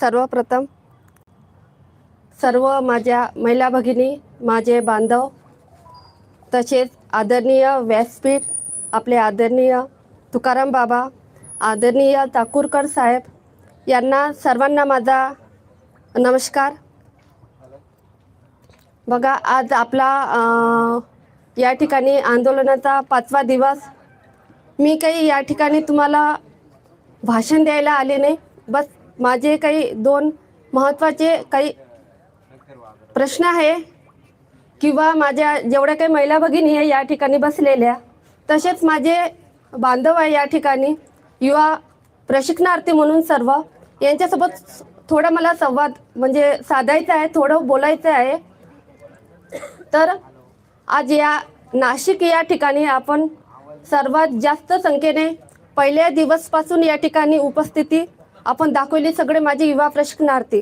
सर्वप्रथम सर्व माझ्या महिला भगिनी माझे बांधव तसेच आदरणीय व्यासपीठ आपले आदरणीय तुकाराम बाबा आदरणीय ताकूरकर साहेब यांना सर्वांना माझा नमस्कार. बघा आज आपला या ठिकाणी आंदोलनाचा पाचवा दिवस. मी काही या ठिकाणी तुम्हाला भाषण द्यायला आले नाही. बस माझे काही दोन महत्त्वाचे काही प्रश्न आहे किंवा माझ्या जेवढ्या काही महिला भगिनी आहे या ठिकाणी बसलेल्या तसेच माझे बांधव आहे या ठिकाणी युवा प्रशिक्षणार्थी म्हणून सर्व यांच्यासोबत थोडा मला संवाद म्हणजे साधायचा आहे थोडं बोलायचं आहे. तर आज या नाशिक या ठिकाणी आपण सर्वात जास्त संख्येने पहिल्या दिवसपासून या ठिकाणी उपस्थिती आपण दाखवली सगळे माझे युवा प्रशिक्षणार्थी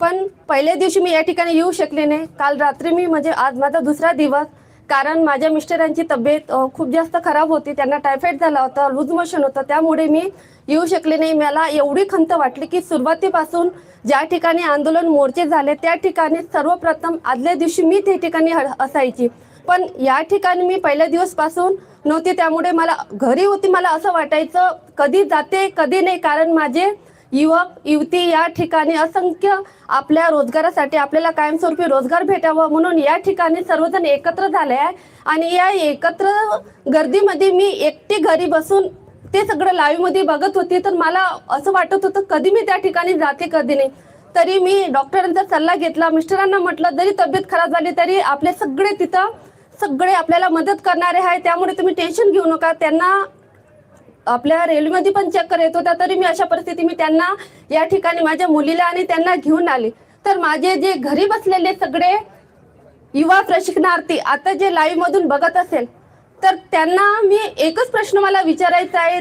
पण पहिल्या दिवशी मी या ठिकाणी येऊ शकले नाही. काल रात्री मी म्हणजे आज माझा दुसरा दिवस. कारण माझ्या मिस्टरांची तब्येत खूप जास्त खराब होती. त्यांना टायफॉईड झाला होता लूज मोशन होतं. त्यामुळे मी येऊ शकले नाही. मला एवढी खंत वाटली की सुरुवातीपासून ज्या ठिकाणी आंदोलन मोर्चे झाले त्या ठिकाणी सर्वप्रथम आदल्या दिवशी मी त्या ठिकाणी ह- असायची. पण या ठिकाणी मी पहिल्या दिवसपासून नव्हती. त्यामुळे मला घरी होती मला असं वाटायचं कधी जाते कधी नाही. कारण माझे युवक युवती या ठिकाणी असंख्य आपल्या रोजगारासाठी आपल्याला कायमस्वरूपी रोजगार भेटावा म्हणून या ठिकाणी सर्वजण एकत्र झाले आहे आणि या एकत्र गर्दीमध्ये मी एकटी घरी बसून ते सगळं लाईव्हमध्ये बघत होती. तर मला असं वाटत होतं कधी मी त्या ठिकाणी जाते कधी नाही. तरी मी डॉक्टरांचा सल्ला घेतला मिस्टरांना म्हटलं जरी तब्येत खराब झाली तरी आपले सगळे तिथं सगळे आपल्याला मदत करणारे आहे त्यामुळे तुम्ही टेन्शन घेऊ नका. त्यांना आपल्या रेल्वेमध्ये पण चक्कर येत होता तरी मी अशा परिस्थिती मी त्यांना या ठिकाणी माझ्या मुलीला आणि त्यांना घेऊन आले. तर माझे जे घरी बसलेले सगळे युवा प्रशिक्षणार्थी आता जे लाईव्ह मधून बघत असेल तर त्यांना मी एकच प्रश्न मला विचारायचा आहे.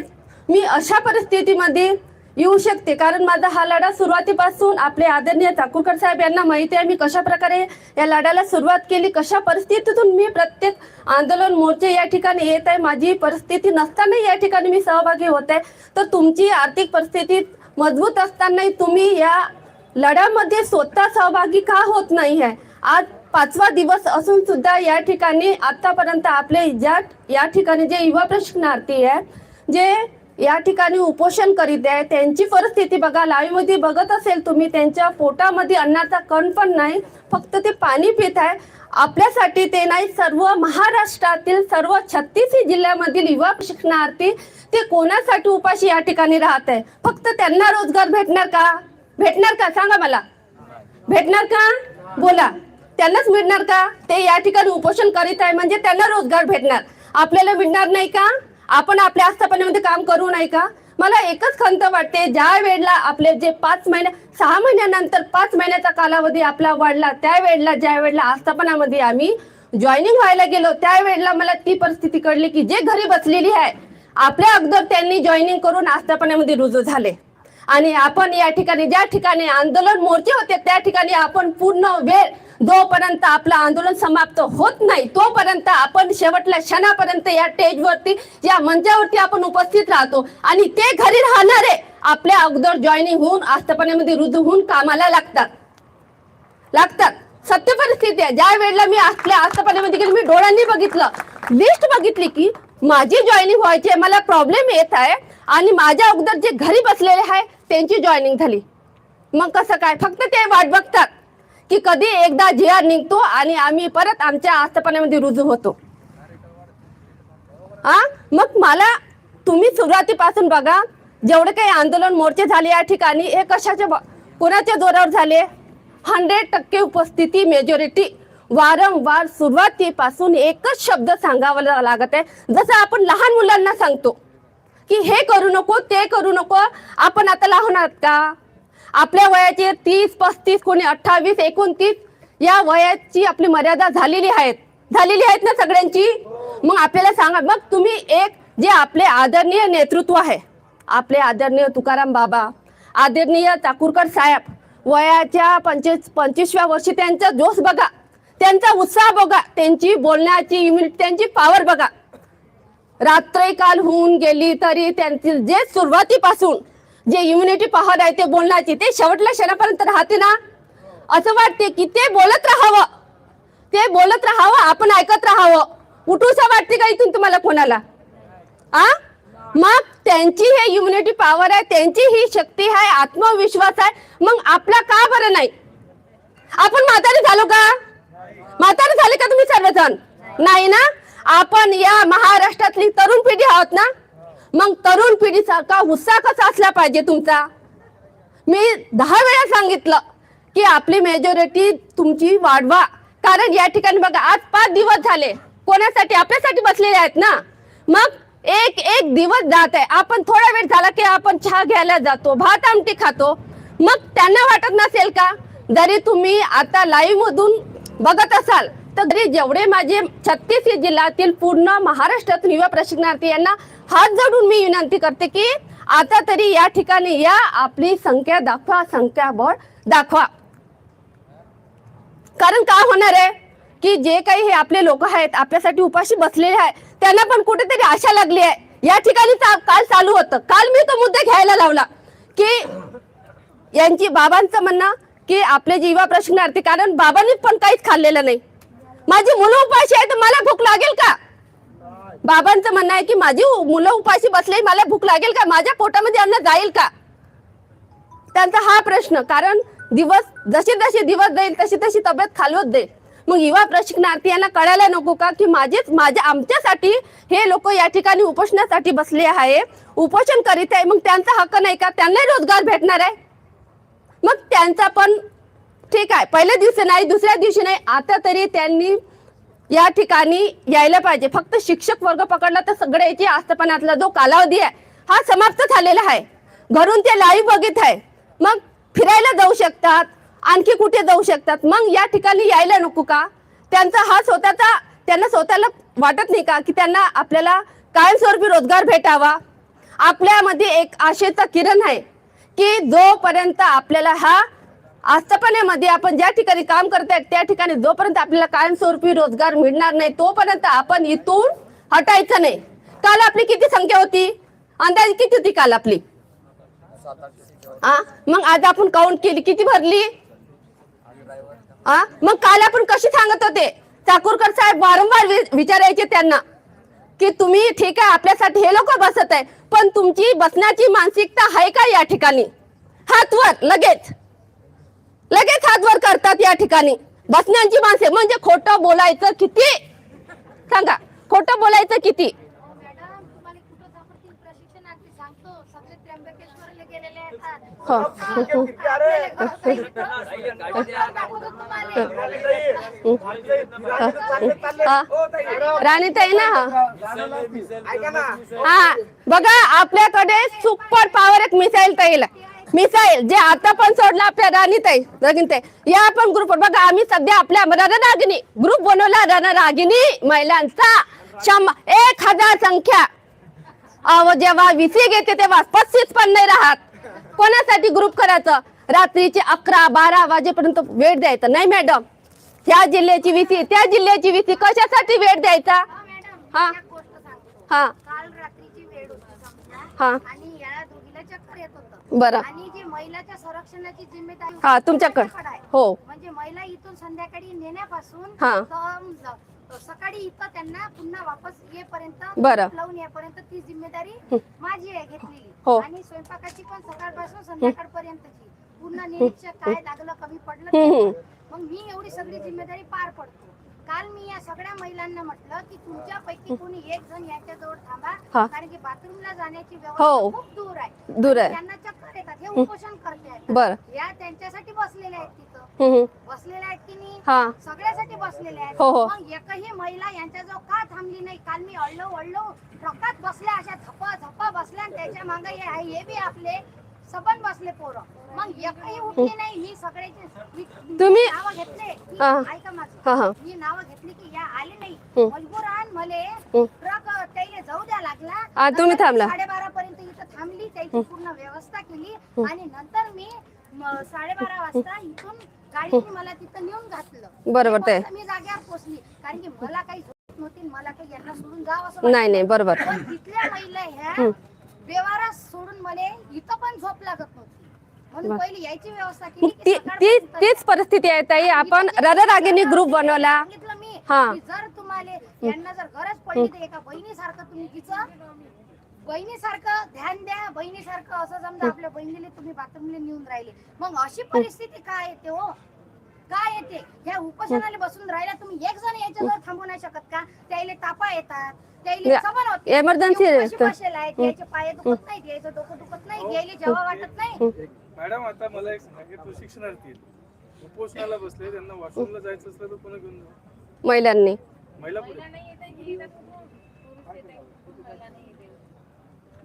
मी अशा परिस्थितीमध्ये येऊ शकते. कारण माझा हा लढा सुरुवातीपासून आपले आदरणीय चाकूरकर साहेब यांना माहिती आहे. मी कशा प्रकारे या लढ्याला सुरुवात केली? कशा परिस्थितीतून मी प्रत्येक आंदोलन मोर्चे या ठिकाणी येत आहे? माझी परिस्थिती नसताना या ठिकाणी मी सहभागी होत आहे. तर तुमची आर्थिक परिस्थिती मजबूत असतानाही तुम्ही या लढ्यामध्ये स्वतः सहभागी का होत नाही आहे? आज पाचवा दिवस असून सुद्धा या ठिकाणी आतापर्यंत आपले ज्या या ठिकाणी जे युवा प्रशिक्षणार्थी आहे जे या ठिकाणी उपोषण करीत आहे. त्यांची परिस्थिती बघा लाईव्हमध्ये बघत असेल तुम्ही त्यांच्या पोटामध्ये अन्नाचा कण पण नाही फक्त ते पाणी पित आहे. आपल्यासाठी ते नाही सर्व महाराष्ट्रातील सर्व छत्तीसही जिल्ह्यामधील युवा शिक्षणार्थी ते कोणासाठी उपाशी या ठिकाणी राहत आहे? फक्त त्यांना रोजगार भेटणार का? भेटणार का? सांगा मला. भेटणार का? बोला. त्यांनाच मिळणार का? ते या ठिकाणी उपोषण करीत आहे म्हणजे त्यांना रोजगार भेटणार. आपल्याला मिळणार नाही का? आपण आपल्या आस्थापनेमध्ये काम करू नाही का? मला एकच खंत वाटते ज्या वेळेला आपले जे पाच महिने सहा महिन्यानंतर पाच महिन्याचा कालावधी आपला वाढला त्यावेळेला ज्या वेळेला आस्थापनामध्ये आम्ही जॉईनिंग व्हायला गेलो त्यावेळेला मला ती परिस्थिती कळली की जे घरी बसलेली आहे आपल्या अगोदर त्यांनी जॉईनिंग करून आस्थापनामध्ये रुजू झाले. आणि आपण या ठिकाणी ज्या ठिकाणी आंदोलन मोर्चे होते त्या ठिकाणी आपण पूर्ण वेळ जोपर्यंत आपलं आंदोलन समाप्त होत नाही तोपर्यंत आपण शेवटल्या क्षणापर्यंत या स्टेजवरती या मंचावरती आपण उपस्थित राहतो. आणि ते घरी राहणारे आपल्या अगोदर जॉईनिंग होऊन आस्थापनेमध्ये रुजू होऊन कामाला लागतात. लागतात. सत्य परिस्थिती आहे. ज्या वेळेला मी आपल्या आस्थापनेमध्ये गेली मी डोळ्यांनी बघितलं. लिस्ट बघितली की माझी जॉईनिंग व्हायची आहे मला प्रॉब्लेम येत आहे. आणि माझ्या अगोदर जे घरी बसलेले आहे त्यांची जॉईनिंग झाली. मग कसं काय? फक्त ते वाट बघतात की कधी एकदा जी आर निघतो आणि आम्ही परत आमच्या आस्थापनामध्ये रुजू होतो. हा मग मला तुम्ही सुरुवातीपासून बघा जेवढे काही आंदोलन मोर्चे झाले या ठिकाणी हे कशाच्या कोणाच्या जोरावर झाले? हंड्रेड टक्के उपस्थिती मेजॉरिटी वारंवार सुरुवातीपासून एकच शब्द सांगावा लागत आहे. जसं आपण लहान मुलांना सांगतो की हे करू नको ते करू नको. आपण आता लहान आहात का? आपल्या वयाचे तीस पस्तीस कोणी अठ्ठावीस एकोणतीस या वयाची आपली मर्यादा झालेली आहेत. झालेली आहेत ना सगळ्यांची? मग आपल्याला सांगा मग तुम्ही एक जे आपले आदरणीय नेतृत्व आहे आपले आदरणीय तुकाराम बाबा आदरणीय चाकूरकर साहेब वयाच्या पंचवीस पंचवीसव्या वर्षी त्यांचा जोश बघा त्यांचा उत्साह बघा त्यांची बोलण्याची इम्युनिटी त्यांची पॉवर बघा. रात्री काल होऊन गेली तरी त्यांची जे सुरुवातीपासून जे इम्युनिटी पॉवर आहे ते बोलण्याची ते शेवटल्या क्षणापर्यंत राहते ना? असं वाटते की ते बोलत राहावं. ते बोलत राहावं आपण ऐकत राहावं. उठूसा वाटते का इथून तुम्हाला कोणाला? आ? मग त्यांची हे इम्युनिटी पॉवर आहे त्यांची ही शक्ती आहे आत्मविश्वास आहे. मग आपला का बरं नाही? आपण म्हातारे झालो का? म्हातारे झाले का तुम्ही सर्वजण? नाही ना? आपण या महाराष्ट्रातली तरुण पिढी आहोत ना? मग तरुण पिढीचा का उत्साह कसा असला पाहिजे तुमचा? मी दहा वेळा सांगितलं की आपली मेजॉरिटी तुमची वाढवा. कारण या ठिकाणी बघा आज पाच दिवस झाले. कोणासाठी? आपल्यासाठी बसलेले आहेत ना? मग एक एक दिवस जात आहे. आपण थोडा वेळ झाला की आपण चहा घ्यायला जातो भात आमटी खातो. मग त्यांना वाटत नसेल का? जरी तुम्ही आता लाईव्ह मधून बघत असाल तर जेवढे माझे छत्तीस जिल्ह्यातील पूर्ण महाराष्ट्रातून युवा प्रशिक्षणार्थी यांना हात जोडून मी विनंती करते की आता तरी या ठिकाणी या आपली संख्या दाखवा संख्या बळ दाखवा. कारण काय होणार आहे? की जे काही हे आपले लोक आहेत आपल्यासाठी उपाशी बसलेले आहेत त्यांना पण कुठेतरी आशा लागली आहे. या ठिकाणी चा- काल चालू होतं. काल मी तो मुद्दा घ्यायला लावला की यांची बाबांचं म्हणणं की आपले जीवा युवा प्रशिक्षणार्थी कारण बाबांनी पण काहीच खाल्लेलं नाही. माझी मुलं उपाशी आहे तर मला भूक लागेल का? बाबांचं म्हणणं आहे की माझी मुलं उपाशी बसले मला भूक लागेल का? माझ्या पोटामध्ये अन्न जाईल का? त्यांचा हा प्रश्न कारण दिवस जसे जसे दिवस जाईल तशी तशी तब्येत खालवत जाईल. मग युवा प्रशिक्षणार्थी यांना कळायला नको का की माझेच माझ्या आमच्यासाठी हे लोक या ठिकाणी उपोषणासाठी बसले आहे उपोषण करीत आहे मग त्यांचा हक्क नाही का? त्यांनाही रोजगार भेटणार आहे. मग त्यांचा पण ठीक आहे. पहिल्या दिवशी नाही दुसऱ्या दिवशी नाही. आता तरी त्यांनी या ठिकाणी यायला पाहिजे. फक्त शिक्षक वर्ग पकडला तर सगळ्याची आस्थापनातला जो कालावधी आहे हा समाप्त झालेला आहे. घरून ते लाईव्ह बघित आहे. मग फिरायला जाऊ शकतात. आणखी कुठे जाऊ शकतात? मग या ठिकाणी यायला नको का? त्यांचा हा स्वतःचा त्यांना स्वतःला वाटत नाही का की त्यांना आपल्याला कायमस्वरूपी रोजगार भेटावा? आपल्यामध्ये एक आशेचा किरण आहे की जोपर्यंत आपल्याला हा आस्थापनेमध्ये आपण ज्या ठिकाणी काम करताय त्या ठिकाणी जोपर्यंत आपल्याला कायमस्वरूपी रोजगार मिळणार नाही तोपर्यंत आपण इथून हटायचं नाही. काल आपली किती संख्या होती? अंदाजे किती होती काल आपली? मग आज आपण काउंट केली किती भरली? हा मग काल आपण कशी सांगत होते? चाकूरकर साहेब वारंवार विचारायचे त्यांना की तुम्ही ठीक आहे आपल्यासाठी हे लोक बसत आहे पण तुमची बसण्याची मानसिकता आहे का या ठिकाणी? हात वर लगेच. लगेच हात वर करतात या ठिकाणी. बसण्याची माणसे. म्हणजे खोटं बोलायचं किती? सांगा. खोटं बोलायचं किती. हा. राणीताई ना हा. बघा आपल्याकडे सुपर पॉवर एक मिसाईल ताईल. मिसाईल जे आता पण सोडलं आपल्या राणीताई रगिनताई या पण ग्रुप बघा आम्ही सध्या आपल्या रणरागिनी ग्रुप बनवला रणरागिनी महिलांचा. शंभर एक हजार संख्या. अहो जेव्हा विसी घेते तेव्हा पस्तीस पण नाही राहत. कोणासाठी ग्रुप करायचं? रात्रीचे अकरा बारा वाजेपर्यंत वेळ द्यायचा. नाही मॅडम ह्या जिल्ह्याची विसी त्या जिल्ह्याची विसी कशासाठी वेळ द्यायचा? हो. मॅडम हा. हा. बरं आणि जी महिलाच्या संरक्षणाची जिम्मेदारी हा तुमच्याकडे आहे. हो म्हणजे महिला इथून संध्याकाळी नेण्यापासून हा. तर सकाळी इथं त्यांना पुन्हा वापस येईपर्यंत बरं. लावून येईपर्यंत ती जिम्मेदारी माझी आहे घेतलेली हो. आणि स्वयंपाकाची पण सकाळपासून संध्याकाळपर्यंतची पूर्ण निरीक्षक काय लागलं कमी पडलं ते. मग मी एवढी सगळी जिम्मेदारी पार पडतो काल मी या सगळ्या महिलांना म्हटलं की तुमच्यापैकी कोणी एक जण याच्याजवळ हा. थांबा कारण की बाथरूमला जाण्याची हो. व्यवस्था खूप दूर आहे. दूर आहे. त्यांना चक्कर येतात हे उपोषण करते. आहेत. बरं. या त्यांच्यासाठी बसलेले आहेत तिथं. हम्म, हम्म. बसलेले आहेत की नाही? हा. सगळ्यासाठी बसलेले आहेत. हो, हो. मग एकही महिला यांच्याजवळ का थांबली नाही? काल मी अळलो अळलो ट्रकात बसल्या अशा धप्पा धप्पा बसल्या आणि त्याच्यामागे हे आहे, हे बी आपले. सबन बसले पोरं. मग एकही उठली नाही मी सगळ्याचे मी- तुम्ही- नावं घेतले. की हा. ऐका माझं. हा हा. मी नावं घेतली की या आले नाही. हं. मजबूरान मले. हं. ट्रक त्याला जाऊ द्या लागला. हा, तुम्ही नंतर थांबला. साडेबारा पर्यंत इथं थांबली त्याची पूर्ण व्यवस्था केली. आणि नंतर मी म, साडेबारा वाजता इथून गाडीने मला तिथं नेऊन घातलं. बरोबर ते. मी जागेवर पोहोचली कारण की मला काही झोप नव्हती मला काही यांना सोडून जावं असं नाही नाही बरोबर. पण तिथल्या महिला ह्या व्यवहार सोडून मला इथं पण झोप लागत नव्हती. म्हणून. पहिली यायची व्यवस्था केली की ती ती तीच परिस्थिती आहे ताई. आपण रडरागिनी ग्रुप बनवला. सांगितलं मी हा. की जर तुम्हाला यांना जर गरज पडली तर एका बहिणीसारखं तुम्ही तिचं बहिणीसारखं ध्यान द्या. बहिणीसारखं असं समजा आपल्या बहिणीला तुम्ही बाथरूमला नेऊन राहिले. मग अशी परिस्थिती काय येते हो? काय येते? ह्या उपोषणाला बसून राहिला तुम्ही. एक जण याच्याजवळ थांबू नाही शकत का? त्याला तापा येतात. आहेत, वाटत नाही. मॅडम आता मला एक सांगा. उपोषणाला बसले त्यांना वॉशरूमला जायचं असलं तर कोणा घेऊन जाऊ? महिलांनी. महिला पुढे.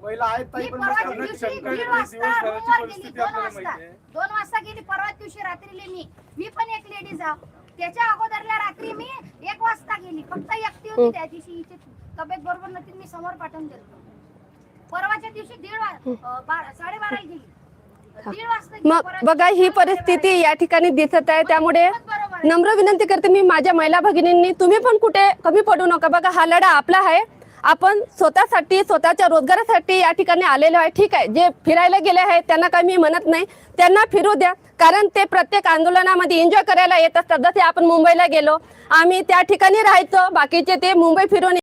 महिला आहेत ताई मी पण परवाच्या त्यांना शंका येते, दिवसभराची परिस्थिती दोन आपल्याला वाजता माहिती आहे. दोन वाजता गेली परवा दिवशी रात्रीले मी. मी पण एक लेडीज आहो. त्याच्या अगोदरल्या रात्री मी एक वाजता गेली फक्त एकटी होती त्या दिवशी हिची. तब्येत बरोबर नव्हती मी समोर पाठवून दिलं परवाच्या दिवशी दीड वाज साडेबारा गेली. मग बघा ही परिस्थिती या ठिकाणी दिसत आहे. त्यामुळे बरोबर आहे. नम्र विनंती करते मी माझ्या महिला भगिनींनी तुम्ही पण कुठे कमी पडू नका. बघा हा लढा आपला आहे. आपण स्वतःसाठी स्वतःच्या रोजगारासाठी या ठिकाणी आलेलो आहे. ठीक आहे जे फिरायला गेले आहेत त्यांना काही मी म्हणत नाही. त्यांना फिरू द्या. कारण ते प्रत्येक आंदोलनामध्ये एन्जॉय करायला येत असतात. जसे आपण मुंबईला गेलो आम्ही त्या ठिकाणी राहायचो. बाकीचे ते मुंबई फिरून